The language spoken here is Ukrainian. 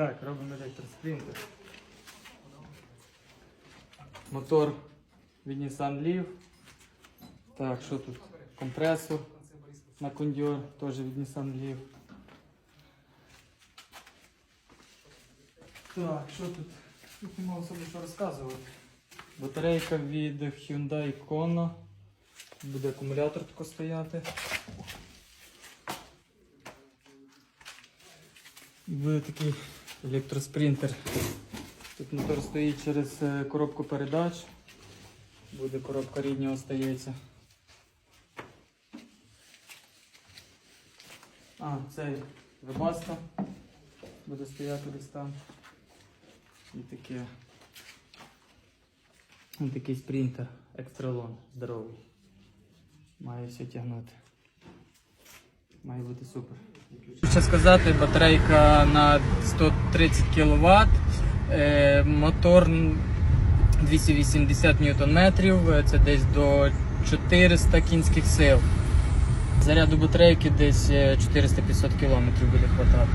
Так, робимо електроспринтер. Мотор від Nissan Leaf. Так, що тут? Компресор на кондьор, теж від Nissan Leaf. Так, що тут? Тут нема особо що розказувати. Батарейка від Hyundai Kona. Буде акумулятор тако стояти. Буде такий електроспринтер. Тут мотор стоїть через е, коробку передач. Буде коробка рідня остається. А, цей вебаста буде стояти десь там. І таке. Ось такий спринтер, екстралон, здоровий. Має все тягнути. Має бути супер. Що сказати, батарейка на 130 кВт, е, мотор 280 Нм, це десь до 400 кінських сил. Заряду батарейки десь е, 400-500 км буде хватати.